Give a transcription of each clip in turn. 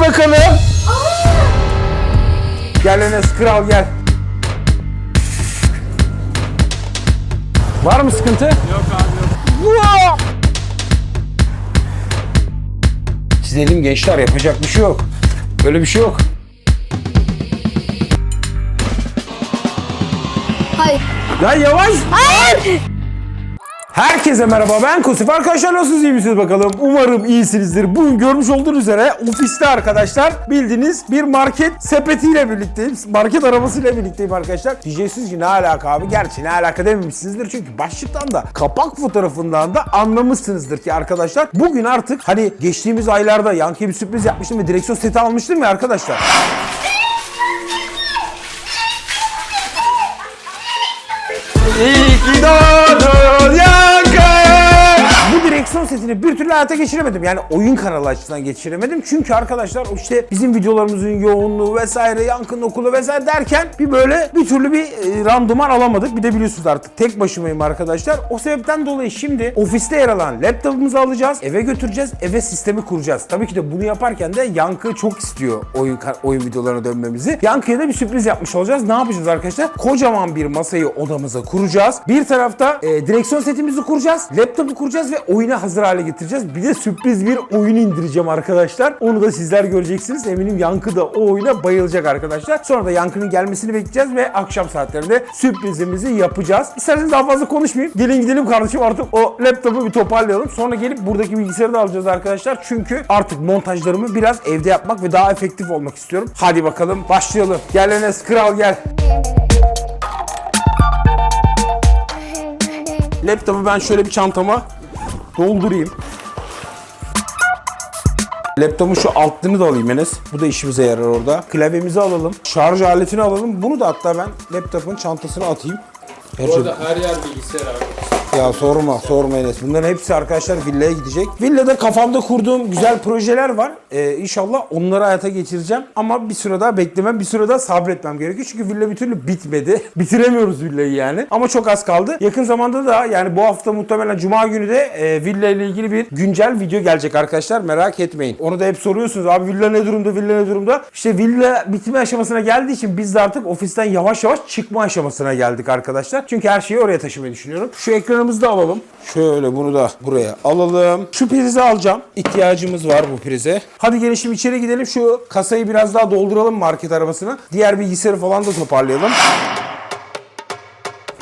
Aç bakalım. Gel Enes kral gel. Var mı sıkıntı? Yok abi yok. Çizelim gençler yapacak bir şey yok. Böyle bir şey yok. Hayır. Ya yavaş. Herkese merhaba ben Kusif. Arkadaşlar nasılsınız iyi misiniz bakalım? Umarım iyisinizdir. Bugün görmüş olduğunuz üzere ofiste arkadaşlar bildiğiniz bir market sepetiyle birlikteyim. Market arabasıyla birlikteyim arkadaşlar. Diyeceksiniz ki ne alaka abi? Gerçi ne alaka dememişsinizdir. Çünkü başlıktan da kapak fotoğrafından da anlamışsınızdır ki arkadaşlar. Bugün artık hani geçtiğimiz aylarda Yankı'ya bir sürpriz yapmıştım ve direksiyon seti almıştım ya arkadaşlar. İyi ki doğdun. Bu direksiyon setini bir türlü hayata geçiremedim. Yani oyun kanalı açısından geçiremedim. Çünkü arkadaşlar işte bizim videolarımızın yoğunluğu vesaire, Yankı'nın okulu vesaire derken bir böyle bir türlü bir e, randıman alamadık. Bir de biliyorsunuz artık tek başımayım arkadaşlar. O sebepten dolayı şimdi ofiste yer alan laptopumuzu alacağız, eve götüreceğiz, eve sistemi kuracağız. Tabii ki de bunu yaparken de Yankı çok istiyor oyun oyun videolarına dönmemizi. Yankı'ya da bir sürpriz yapmış olacağız. Ne yapacağız arkadaşlar? Kocaman bir masayı odamıza kuracağız. Bir tarafta e, direksiyon setimizi kuracağız, laptopu kuracağız ve oyuna hazır hale getireceğiz. Bir de sürpriz bir oyun indireceğim arkadaşlar. Onu da sizler göreceksiniz. Eminim Yankı da o oyuna bayılacak arkadaşlar. Sonra da Yankı'nın gelmesini bekleyeceğiz ve akşam saatlerinde sürprizimizi yapacağız. İsterseniz daha fazla konuşmayayım. Gelin gidelim kardeşim artık o laptopu bir toparlayalım. Sonra gelip buradaki bilgisayarı da alacağız arkadaşlar. Çünkü artık montajlarımı biraz evde yapmak ve daha efektif olmak istiyorum. Hadi bakalım başlayalım. Gel Enes kral gel. Laptopu ben şöyle bir çantama doldurayım. Laptopun şu altlığını da alayım Enes. Bu da işimize yarar orada. Klavyemizi alalım. Şarj aletini alalım. Bunu da hatta ben laptopun çantasına atayım. Gerçi- Orada her yer bilgisayar abi. Ya sorma, sorma Enes. Bunların hepsi arkadaşlar villaya gidecek. Villada kafamda kurduğum güzel projeler var. Ee, inşallah onları hayata geçireceğim. Ama bir süre daha beklemem, bir süre daha sabretmem gerekiyor. Çünkü villa bir türlü bitmedi. Bitiremiyoruz villayı yani. Ama çok az kaldı. Yakın zamanda da yani bu hafta muhtemelen Cuma günü de e, villa ile ilgili bir güncel video gelecek arkadaşlar. Merak etmeyin. Onu da hep soruyorsunuz. Abi villa ne durumda, villa ne durumda? İşte villa bitme aşamasına geldiği için biz de artık ofisten yavaş yavaş çıkma aşamasına geldik arkadaşlar. Çünkü her şeyi oraya taşımayı düşünüyorum. Şu ekranımızı da alalım. Şöyle bunu da buraya alalım. Şu prizi alacağım. İhtiyacımız var bu prize. Hadi gelin şimdi içeri gidelim. Şu kasayı biraz daha dolduralım market arabasına. Diğer bilgisayarı falan da toparlayalım.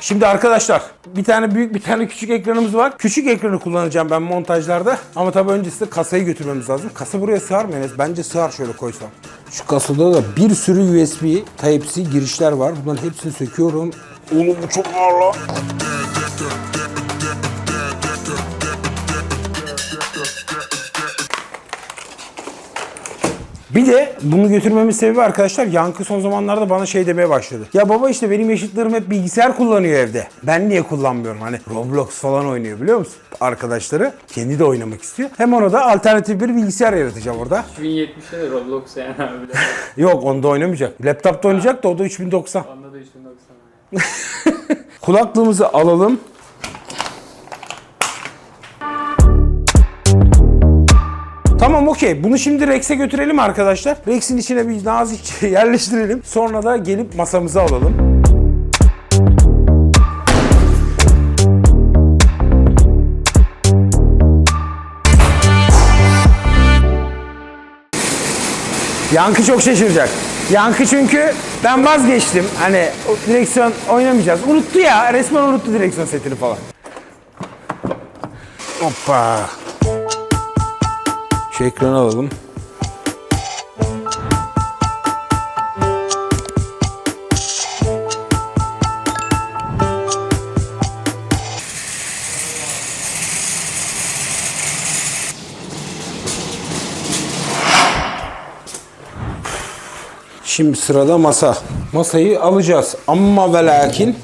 Şimdi arkadaşlar bir tane büyük bir tane küçük ekranımız var. Küçük ekranı kullanacağım ben montajlarda. Ama tabii öncesinde kasayı götürmemiz lazım. Kasa buraya sığar mı Enes? Bence sığar şöyle koysam. Şu kasada da bir sürü USB Type-C girişler var. Bunların hepsini söküyorum. Oğlum bu çok ağır lan. Bir de bunu götürmemin sebebi arkadaşlar Yankı son zamanlarda bana şey demeye başladı. Ya baba işte benim yaşıtlarım hep bilgisayar kullanıyor evde. Ben niye kullanmıyorum? Hani Roblox falan oynuyor biliyor musun? Arkadaşları kendi de oynamak istiyor. Hem ona da alternatif bir bilgisayar yaratacağım orada. 2070'te de Roblox yani abi. Yok onda oynamayacak. Laptopta oynayacak da o da 3090. Onda da 390. Kulaklığımızı alalım. Tamam okey. Bunu şimdi Rex'e götürelim arkadaşlar. Rex'in içine bir nazikçe yerleştirelim. Sonra da gelip masamıza alalım. Yankı çok şaşıracak. Yankı çünkü ben vazgeçtim. Hani direksiyon oynamayacağız. Unuttu ya. Resmen unuttu direksiyon setini falan. Hoppa. Şu ekranı alalım. Şimdi sırada masa. Masayı alacağız. Ama ve lakin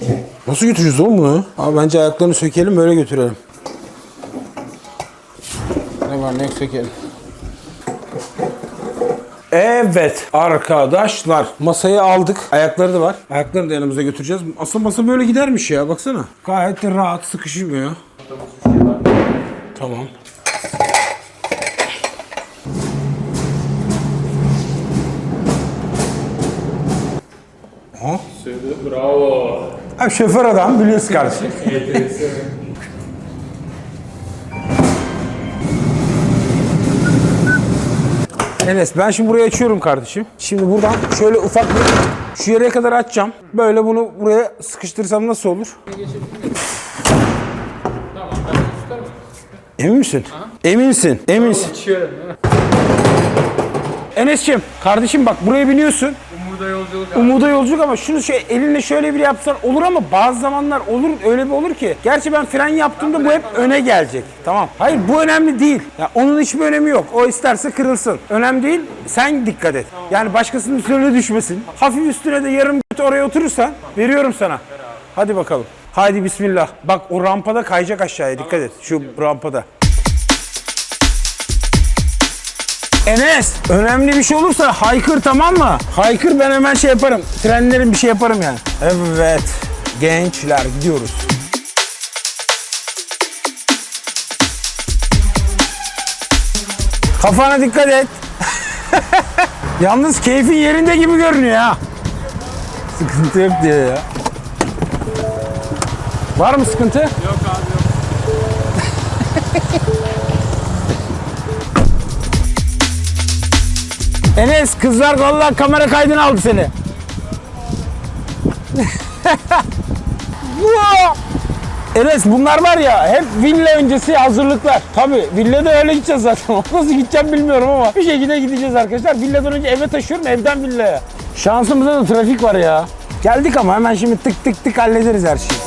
nasıl götüreceğiz oğlum bunu? Abi bence ayaklarını sökelim böyle götürelim. Ne var ne sökelim. Evet arkadaşlar masayı aldık. Ayakları da var. Ayaklarını da yanımıza götüreceğiz. Asıl masa böyle gidermiş ya baksana. Gayet de rahat sıkışmıyor. Tamam. Aha. Bravo. Ha, şoför adam biliyoruz kardeşim. Enes ben şimdi burayı açıyorum kardeşim. Şimdi buradan şöyle ufak bir şu yere kadar açacağım. Böyle bunu buraya sıkıştırsam nasıl olur? tamam. Emin misin? Eminsin. Eminsin. Enes'ciğim kardeşim bak buraya biniyorsun. Umuda yolculuk abi. Umuda yolculuk ama şunu şey elinle şöyle bir yapsan olur ama bazı zamanlar olur öyle bir olur ki. Gerçi ben fren yaptığımda bu hep öne gelecek. Tamam. Hayır bu önemli değil. Ya onun hiçbir önemi yok. O isterse kırılsın. Önemli değil. Sen dikkat et. Yani başkasının üstüne düşmesin. Hafif üstüne de yarım göt oraya oturursan veriyorum sana. Hadi bakalım. Haydi bismillah. Bak o rampada kayacak aşağıya dikkat et. Şu rampada. Enes önemli bir şey olursa haykır tamam mı? Haykır ben hemen şey yaparım. Frenlerin bir şey yaparım yani. Evet gençler gidiyoruz. Kafana dikkat et. Yalnız keyfin yerinde gibi görünüyor ha. Sıkıntı yok diyor ya. Var mı sıkıntı? Yok abi yok. Enes kızlar vallahi kamera kaydını aldı seni. Enes bunlar var ya hep villa öncesi hazırlıklar. Tabi villada öyle gideceğiz zaten. Nasıl gideceğim bilmiyorum ama bir şekilde gideceğiz arkadaşlar. Villadan önce eve taşıyorum evden villaya. Şansımızda da trafik var ya. Geldik ama hemen şimdi tık tık tık hallederiz her şeyi.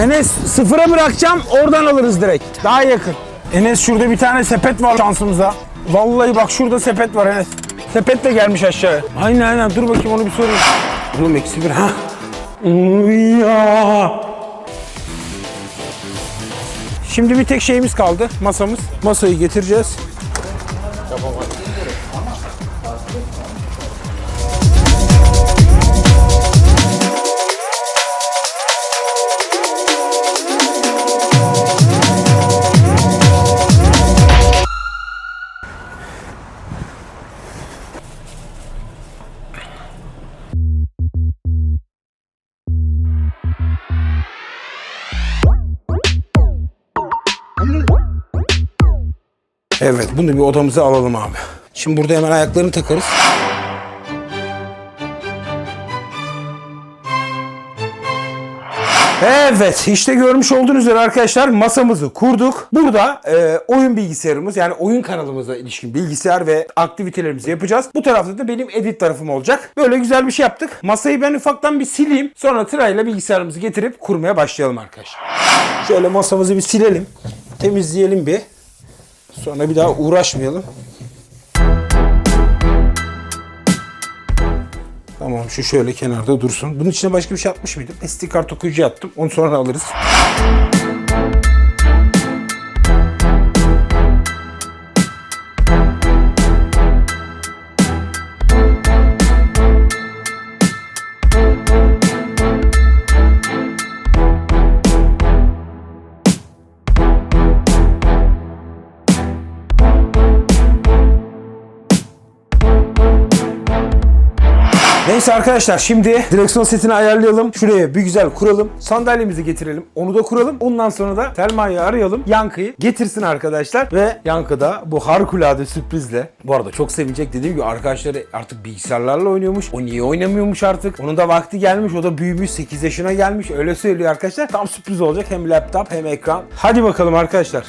Enes sıfıra bırakacağım oradan alırız direkt. Daha yakın. Enes şurada bir tane sepet var şansımıza. Vallahi bak şurada sepet var Enes. Sepet de gelmiş aşağıya. Aynen aynen dur bakayım onu bir sorayım. Oğlum eksi bir ha. Ya. Şimdi bir tek şeyimiz kaldı masamız. Masayı getireceğiz. Evet bunu bir odamıza alalım abi. Şimdi burada hemen ayaklarını takarız. Evet işte görmüş olduğunuz üzere arkadaşlar masamızı kurduk. Burada e, oyun bilgisayarımız yani oyun kanalımıza ilişkin bilgisayar ve aktivitelerimizi yapacağız. Bu tarafta da benim edit tarafım olacak. Böyle güzel bir şey yaptık. Masayı ben ufaktan bir sileyim. Sonra tırayla bilgisayarımızı getirip kurmaya başlayalım arkadaşlar. Şöyle masamızı bir silelim. Temizleyelim bir. Sonra bir daha uğraşmayalım. Tamam şu şöyle kenarda dursun. Bunun içine başka bir şey atmış mıydım? SD kart okuyucu attım. Onu sonra alırız. Neyse arkadaşlar şimdi direksiyon setini ayarlayalım. Şuraya bir güzel kuralım. Sandalyemizi getirelim. Onu da kuralım. Ondan sonra da Selma'yı arayalım. Yankı'yı getirsin arkadaşlar. Ve Yankı da bu harikulade sürprizle. Bu arada çok sevinecek dediğim gibi arkadaşları artık bilgisayarlarla oynuyormuş. O niye oynamıyormuş artık? Onun da vakti gelmiş. O da büyümüş. 8 yaşına gelmiş. Öyle söylüyor arkadaşlar. Tam sürpriz olacak. Hem laptop hem ekran. Hadi bakalım arkadaşlar.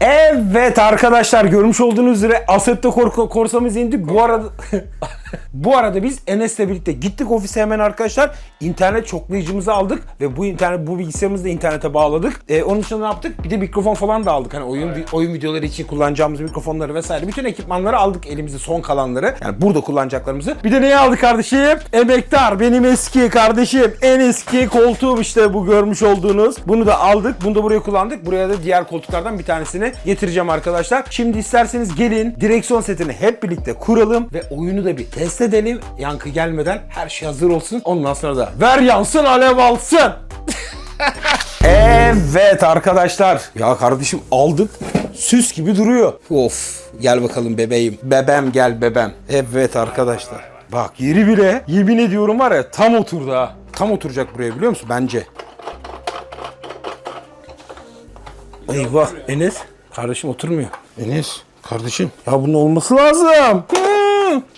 Evet arkadaşlar görmüş olduğunuz üzere Assetto Cor- Corsa'mız indi. Bu arada bu arada biz Enes'le birlikte gittik ofise hemen arkadaşlar. İnternet çoklayıcımızı aldık ve bu internet bu bilgisayarımızı da internete bağladık. Ee, onun için ne yaptık? Bir de mikrofon falan da aldık. Hani oyun oyun videoları için kullanacağımız mikrofonları vesaire bütün ekipmanları aldık elimizde son kalanları. Yani burada kullanacaklarımızı. Bir de neyi aldık kardeşim? Emektar benim eski kardeşim. En eski koltuğum işte bu görmüş olduğunuz. Bunu da aldık. Bunu da buraya kullandık. Buraya da diğer koltuklardan bir tanesini getireceğim arkadaşlar. Şimdi isterseniz gelin direksiyon setini hep birlikte kuralım ve oyunu da bir test edelim. Yankı gelmeden her şey hazır olsun. Ondan sonra da ver yansın alev alsın. Evet arkadaşlar. Ya kardeşim aldık. Süs gibi duruyor. Of. Gel bakalım bebeğim. Bebem gel bebem. Evet arkadaşlar. Bak yeri bile yemin ediyorum var ya tam oturdu ha. Tam oturacak buraya biliyor musun? Bence. Eyvah Enes. Kardeşim oturmuyor. Enes. Kardeşim. Ya bunun olması lazım.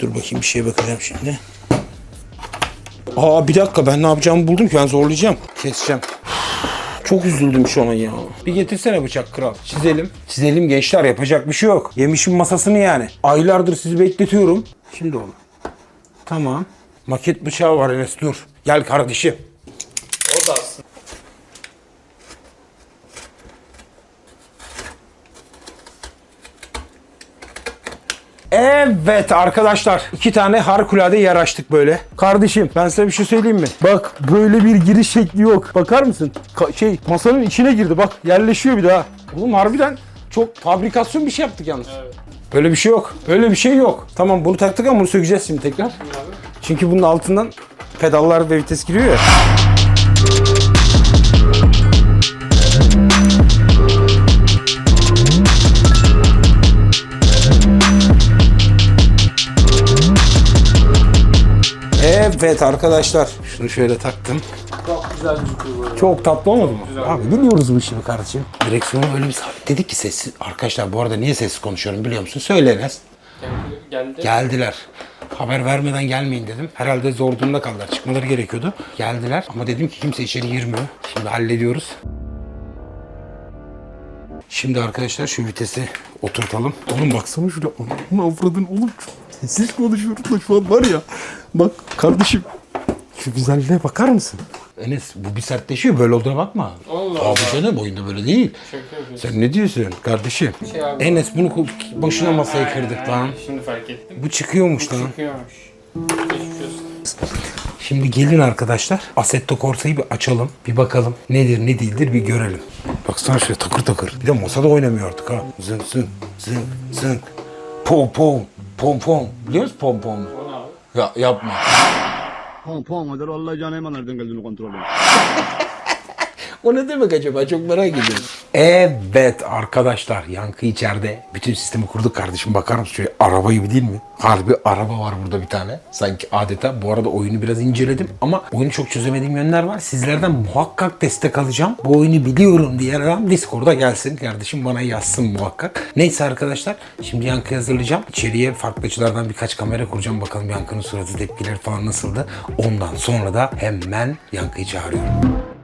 Dur bakayım bir şeye bakacağım şimdi. Aa bir dakika ben ne yapacağımı buldum ki ben zorlayacağım. Keseceğim. Çok üzüldüm şu an ya. Bir getirsene bıçak kral. Çizelim. Çizelim gençler yapacak bir şey yok. Yemişim masasını yani. Aylardır sizi bekletiyorum. Şimdi oldu. Tamam. Maket bıçağı var Enes dur. Gel kardeşim. O da aslında. Evet arkadaşlar iki tane harikulade yer açtık böyle. Kardeşim ben size bir şey söyleyeyim mi? Bak böyle bir giriş şekli yok. Bakar mısın? Ka- şey masanın içine girdi bak yerleşiyor bir daha. Oğlum harbiden çok fabrikasyon bir şey yaptık yalnız. Böyle bir şey yok. Böyle bir şey yok. Tamam bunu taktık ama bunu sökeceğiz şimdi tekrar. Çünkü bunun altından pedallar ve vites giriyor ya. Evet arkadaşlar. Şunu şöyle taktım. Çok güzel gözüküyor böyle. Çok tatlı olmadı mı? Abi biliyoruz bu işi be kardeşim. Direksiyonu öyle bir sabitledik ki sessiz. Arkadaşlar bu arada niye sessiz konuşuyorum biliyor musun? Söyle Enes. Geldi. Geldiler. Haber vermeden gelmeyin dedim. Herhalde zor durumda kaldılar. Çıkmaları gerekiyordu. Geldiler ama dedim ki kimse içeri girmiyor. Şimdi hallediyoruz. Şimdi arkadaşlar şu vitesi oturtalım. Oğlum baksana şurada. Onu avradın oğlum. Sessiz konuşuyorum da şu an var ya. Bak kardeşim. Şu güzelliğe bakar mısın? Enes bu bir sertleşiyor böyle olduğuna bakma. Allah Abi canım oyunda böyle değil. Sen ne diyorsun kardeşim? Şey abi. Enes bunu ku- boşuna masayı Aynen, kırdık aynen. lan. Şimdi fark ettim. Bu çıkıyormuş lan. Çıkıyormuş. Geçmiş olsun. Şimdi gelin arkadaşlar. Assetto Corsa'yı bir açalım. Bir bakalım nedir ne değildir bir görelim. Baksana şöyle takır takır. Bir de masada oynamıyor artık ha. Zınk zınk zınk zınk. Pom pom pom pom. Biliyor musun pom pom? O ne abi? Ya yapma. Pong eder Allah canı hemen nereden geldiğini kontrol edin. O ne demek acaba? Çok merak ediyorum. Evet arkadaşlar yankı içeride. Bütün sistemi kurduk kardeşim. Bakar mısın şöyle araba gibi değil mi? Harbi araba var burada bir tane. Sanki adeta. Bu arada oyunu biraz inceledim. Ama oyunu çok çözemediğim yönler var. Sizlerden muhakkak destek alacağım. Bu oyunu biliyorum diyen adam Discord'a gelsin kardeşim. Bana yazsın muhakkak. Neyse arkadaşlar. Şimdi yankı hazırlayacağım. İçeriye farklı açılardan birkaç kamera kuracağım. Bakalım yankının suratı tepkileri falan nasıldı. Ondan sonra da hemen yankıyı çağırıyorum.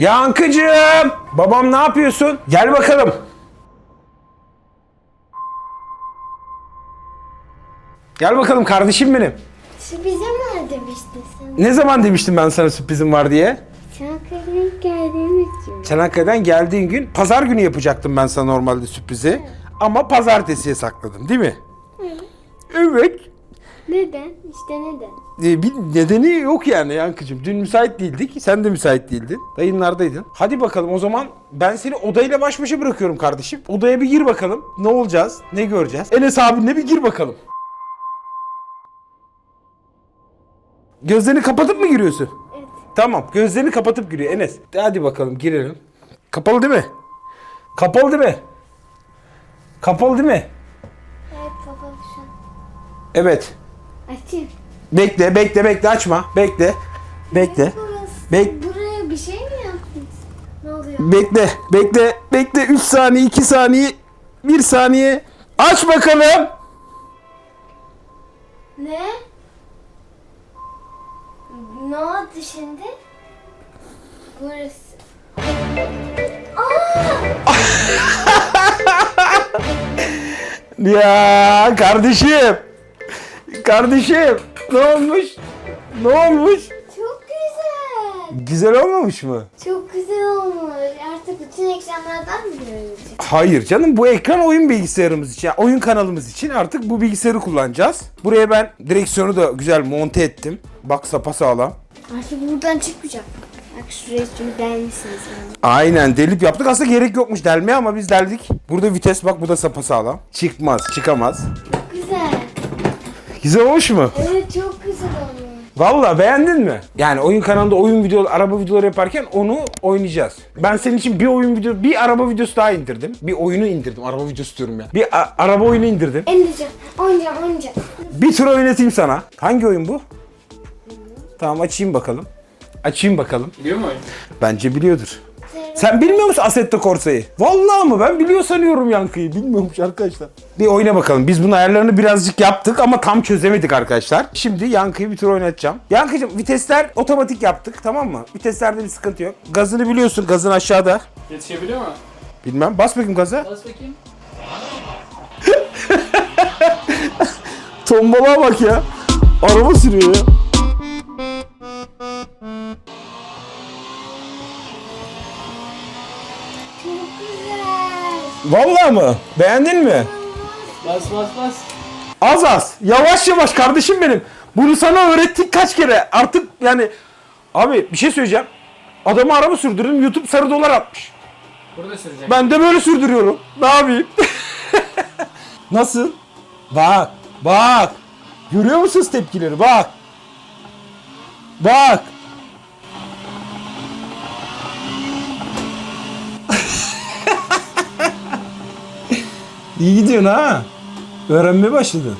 Yankıcığım! Babam ne yapıyorsun? Gel bakalım. Gel bakalım kardeşim benim. Sürprize mi demiştin sen? Ne zaman demiştim ben sana sürprizim var diye? Çanakkale'ye geldiğimiz gibi. Çanakkale'den geldiğin gün pazar günü yapacaktım ben sana normalde sürprizi. Ama pazartesiye sakladım değil mi? Evet. Neden? İşte neden? Ee, bir nedeni yok yani Yankıcığım. Dün müsait değildik. Sen de müsait değildin. Dayınlardaydın. Hadi bakalım o zaman ben seni odayla baş başa bırakıyorum kardeşim. Odaya bir gir bakalım. Ne olacağız? Ne göreceğiz? Enes abinle bir gir bakalım. Gözlerini kapatıp mı giriyorsun? Evet. Tamam. Gözlerini kapatıp giriyor Enes. Hadi bakalım girelim. Kapalı değil mi? Kapalı değil mi? Kapalı değil mi? Evet kapalı şu an. Evet. Açayım. Bekle, bekle, bekle. Açma. Bekle. Bekle. Bek- Buraya bir şey mi yaptınız? Ne oluyor? Bekle, bekle, bekle. 3 saniye, 2 saniye, 1 saniye. Aç bakalım. Ne? Ne oldu şimdi? Burası. Ya kardeşim. Kardeşim. Ne olmuş? Ne olmuş? Çok güzel. Güzel olmamış mı? Çok güzel olmuş. Artık bütün ekranlardan mı görülecek? Hayır canım bu ekran oyun bilgisayarımız için, yani oyun kanalımız için artık bu bilgisayarı kullanacağız. Buraya ben direksiyonu da güzel monte ettim. Bak sapasağlam. Artık buradan çıkmayacak. Bak şuraya çünkü delmişsiniz yani. Aynen delip yaptık. Aslında gerek yokmuş delmeye ama biz deldik. Burada vites bak bu da sapasağlam. Çıkmaz, çıkamaz. Çok güzel. Güzel olmuş mu? Evet çok. Valla beğendin mi? Yani oyun kanalında oyun video, araba videoları yaparken onu oynayacağız. Ben senin için bir oyun video, bir araba videosu daha indirdim. Bir oyunu indirdim. Araba videosu diyorum ya. Bir araba oyunu indirdim. Emrecan oynayacağım oynayacağım. Bir tur oynatayım sana. Hangi oyun bu? Tamam açayım bakalım. Açayım bakalım. Biliyor mu oyun? Bence biliyordur. Sen bilmiyor musun Assetto Corsa'yı? Vallahi mı? Ben biliyor sanıyorum Yankı'yı. Bilmiyormuş arkadaşlar. Bir oyna bakalım. Biz bunun ayarlarını birazcık yaptık ama tam çözemedik arkadaşlar. Şimdi Yankı'yı bir tur oynatacağım. Yankı'cığım vitesler otomatik yaptık tamam mı? Viteslerde bir sıkıntı yok. Gazını biliyorsun. Gazın aşağıda. Yetişebiliyor mu? Bilmem. Bas bakayım gaza. Bas bakayım. Tombalığa bak ya. Araba sürüyor ya. Vallahi mı? Beğendin mi? Bas bas bas. Az az. Yavaş yavaş kardeşim benim. Bunu sana öğrettik kaç kere. Artık yani abi bir şey söyleyeceğim. Adamı araba sürdürdüm. YouTube sarı dolar atmış. Burada sürecek. Ben de böyle sürdürüyorum. Ne yapayım? Nasıl? Bak. Bak. Görüyor musunuz tepkileri? Bak. Bak. İyi gidiyorsun ha. Öğrenmeye başladın.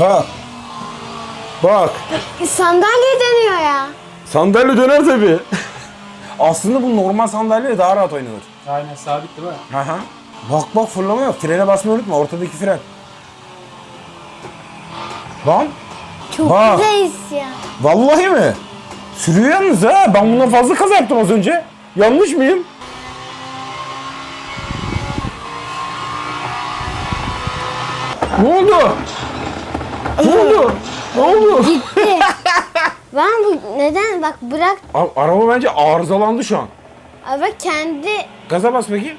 Bak. Bak. Sandalye dönüyor ya. Sandalye döner tabii. Aslında bu normal sandalyeyle daha rahat oynanır. Aynen sabit değil mi? Aha. Bak bak fırlama yok. Frene basmayı unutma. Ortadaki fren. Lan. Çok Bak. güzel isyan. Vallahi mi? Sürüyor yalnız ha. Ben bundan fazla kaza yaptım az önce. Yanlış mıyım? Ne oldu? Ne oldu? Ne oldu? Gitti. ben bu neden bak bırak Abi, araba bence arızalandı şu an. ama kendi Gaza bas bakayım.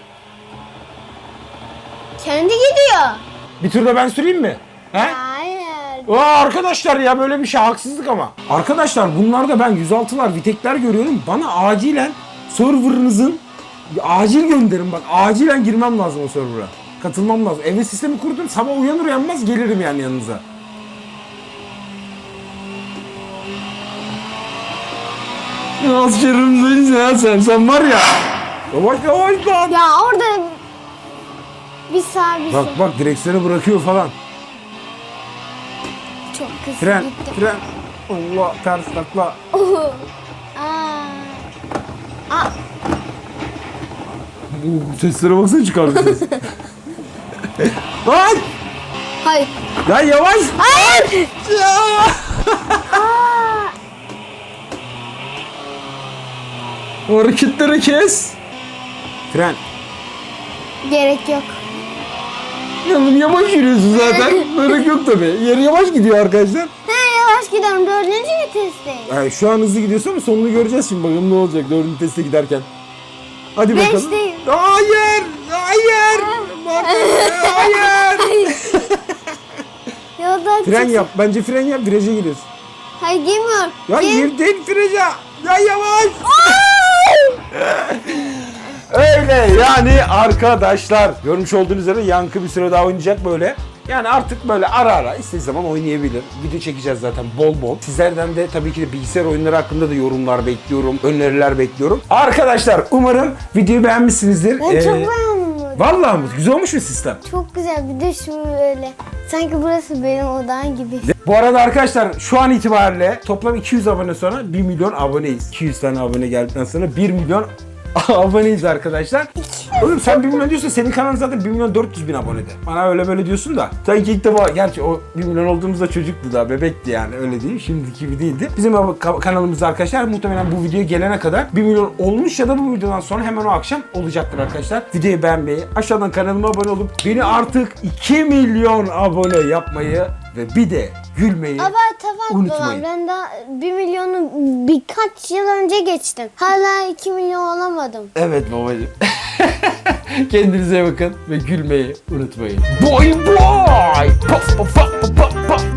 kendi gidiyor. Bir tur da ben süreyim mi? He? Hayır. Aa, arkadaşlar ya böyle bir şey haksızlık ama. Arkadaşlar bunlarda ben 106'lar, Vitek'ler görüyorum. Bana acilen serverınızın acil gönderin bak. Acilen girmem lazım o server'a. Katılmam lazım. Eve sistemi kurdum. Sabah uyanır uyanmaz gelirim yani yanınıza. Askerimdeyiz ya sen. Sen var ya. Yavaş yavaş lan. Ya orada bir sağ bir sol. Bak bak direksiyonu bırakıyor falan. Çok kısa Fren, gitti. fren. Allah ters takla. Oho. Aa. Aa, Bu seslere baksana çıkardı ses. Lan! hayır. Ya yavaş! Hayır. O hareketleri kes. Fren. gerek yok. Yanım yavaş yürüyorsun zaten. Böyle yok tabi. Yeri yavaş gidiyor arkadaşlar. He yavaş gidiyorum. Dördüncü vitesteyim. Yani şu an hızlı gidiyorsun ama sonunu göreceğiz şimdi bakalım ne olacak dördüncü teste giderken. Hadi bakalım. Beşteyim. Hayır! Hayır! Bak, Hayır! Yoldan Fren çık- yap. Bence fren yap. Viraja giriyorsun. Hayır girmiyorum. Ya Gir. girdin viraja. Ya yavaş! Öyle yani arkadaşlar görmüş olduğunuz üzere Yankı bir süre daha oynayacak böyle. Yani artık böyle ara ara istediği zaman oynayabilir. Video çekeceğiz zaten bol bol. Sizlerden de tabii ki de bilgisayar oyunları hakkında da yorumlar bekliyorum, öneriler bekliyorum. Arkadaşlar umarım videoyu beğenmişsinizdir. Ben Ee, çok beğendim bunu. Vallahi mi? Güzel olmuş mu sistem? Çok güzel. Bir de şu böyle. Sanki burası benim odam gibi. Bu arada arkadaşlar şu an itibariyle toplam 200 abone sonra 1 milyon aboneyiz. 200 tane abone geldikten sonra 1 milyon aboneyiz arkadaşlar. Oğlum sen 1 milyon diyorsun senin kanalın zaten 1 milyon 400 bin abonede. Bana öyle böyle diyorsun da. Sanki ilk defa gerçi o 1 milyon olduğumuzda çocuktu daha bebekti yani öyle değil. Şimdiki gibi değildi. Bizim ka- kanalımızda arkadaşlar muhtemelen bu video gelene kadar 1 milyon olmuş ya da bu videodan sonra hemen o akşam olacaktır arkadaşlar. Videoyu beğenmeyi, aşağıdan kanalıma abone olup beni artık 2 milyon abone yapmayı ve bir de gülmeyi abart Unutmayın. babam. Ben daha 1 milyonu birkaç yıl önce geçtim. Hala 2 milyon olamadım. Evet babacığım. Kendinize bakın ve gülmeyi unutmayın. Boy boy! Pa, pa, pa, pa, pa.